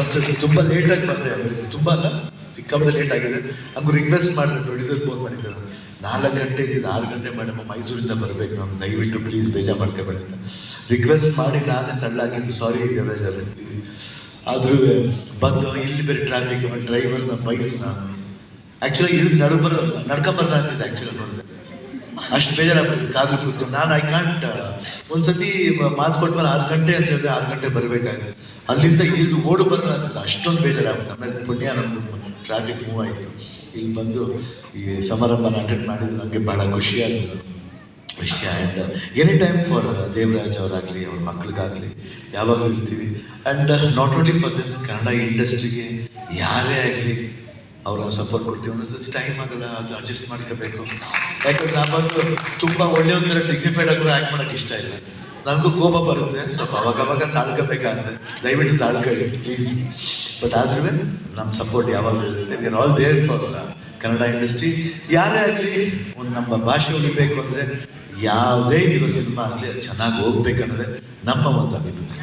First ತುಂಬ ಲೇಟಾಗಿ ಬಂದೆ ತುಂಬ ಅಲ್ಲ, ಸಿಕ್ಕಾಪಟ್ಟೆ ಲೇಟ್ ಆಗಿದೆ. ಹಂಗೂ ರಿಕ್ವೆಸ್ಟ್ ಮಾಡಿದೆ ಪ್ರೊಡ್ಯೂಸರ್ ಫೋನ್ ಮಾಡಿದ್ದಾರೆ ನಾಲ್ಕು ಗಂಟೆ ಇದ್ದಿದ್ದು, ಆರು ಗಂಟೆ ಮೇಡಮ್ ಮೈಸೂರಿಂದ ಬರಬೇಕು ನಾನು ದಯವಿಟ್ಟು ಪ್ಲೀಸ್ ಬೇಜಾರು ಮಾಡ್ಕೋಬೇಡಿ ಅಂತ. ರಿಕ್ವೆಸ್ಟ್ ಮಾಡಿ ನಾನೇ ತಳ್ಳಾಗಿದ್ದು ಸಾರಿ ಇದೆ ಬೇಜಾರು ಪ್ಲೀಸ್ ಆದರೂ, ಬಂದು ಇಲ್ಲಿ ಬೇರೆ ಟ್ರಾಫಿಕ್ ಡ್ರೈವರ್ನ ಬೈಕ್ ನಾನು. ಆ್ಯಕ್ಚುಲಿ ಇಳಿದು ನಡುಬರ ನಡ್ಕೊಂಬರ್ಲ ಅಂತಿದ್ದೆ ಆ್ಯಕ್ಚುಲಿ ನೋಡಿದೆ. ಅಷ್ಟು ಬೇಜಾರಾಗ್ಬಿಡ್ತು ಕಾದು ಕೂತ್ಕೊಂಡು. ನಾನು ಐ ಕಾಂಟ್ ಒಂದ್ಸತಿ, ಮಾತು ಕೊಟ್ಮೇಲೆ ಆರು ಗಂಟೆ ಅಂತ ಹೇಳಿದ್ರೆ ಆರು ಗಂಟೆ ಬರಬೇಕಾಯ್ತು. ಅಲ್ಲಿಂದ ಇಲ್ಲಿ ಓಡು ಅಂತ ಅಷ್ಟೊಂದು ಬೇಜಾರಾಗುತ್ತೆ ಆಮೇಲೆ ಪುಣ್ಯ ನಮ್ಮದು ಟ್ರಾಫಿಕ್ ಮೂವ್ ಆಯಿತು. ಇಲ್ಲಿ ಬಂದು ಈ ಸಮಾರಂಭನ ಅಟೆಂಡ್ ಮಾಡಿದ್ದು ನನಗೆ ಬಹಳ ಖುಷಿಯಾಯಿತು ಖುಷಿ and any time for Devaraj ಅವರಾಗಲಿ, ಅವ್ರ ಮಕ್ಳಿಗಾಗಲಿ, ಯಾವಾಗಲೂ ಇರ್ತೀವಿ. And not only for the Kannada ಇಂಡಸ್ಟ್ರಿಗೆ ಯಾರೇ ಆಗಲಿ ಅವ್ರ ಸಪೋರ್ಟ್ ಕೊಡ್ತೀವಿ ಒಂದೊಂದ್ಸತಿ ಟೈಮ್ ಆಗಲ್ಲ, ಅದು ಅಡ್ಜಸ್ಟ್ ಮಾಡ್ಕೋಬೇಕು. ಯಾಕಂದ್ರೆ ನಾ ಬಂದು ತುಂಬ ಒಳ್ಳೆಯ ಒಂಥರ ಡಿಗ್ನಿಫೈಡ್ ಆಗಿ ಆ್ಯಕ್ಟ್ ಮಾಡೋಕ್ಕೆ ಇಷ್ಟ ಇಲ್ಲ. ನನಗೂ ಕೋಪ ಬರುತ್ತೆ. ಸ್ವಲ್ಪ ಅವಾಗ ಅವಾಗ ತಾಳ್ಕೋಬೇಕಾಗುತ್ತೆ ದಯವಿಟ್ಟು ತಾಳ್ಕೊಳ್ಳಿ ಪ್ಲೀಸ್ ಬಟ್ ಆದ್ರೂ ನಮ್ಮ ಸಪೋರ್ಟ್ ಯಾವಾಗಲೂ ಇರುತ್ತೆ. We're all there for Kannada industry ಯಾರೇ ಆಗಲಿ, ಒಂದು ನಮ್ಮ ಭಾಷೆ ಉಳಿಬೇಕು ಅಂದರೆ ಯಾವುದೇ ಇರೋ ಸಿನಿಮಾ ಆಗಲಿ ಅದು ಚೆನ್ನಾಗಿ ಹೋಗ್ಬೇಕನ್ನೋದೇ ನಮ್ಮ ಒಂದು ಅಭಿಪ್ರಾಯ.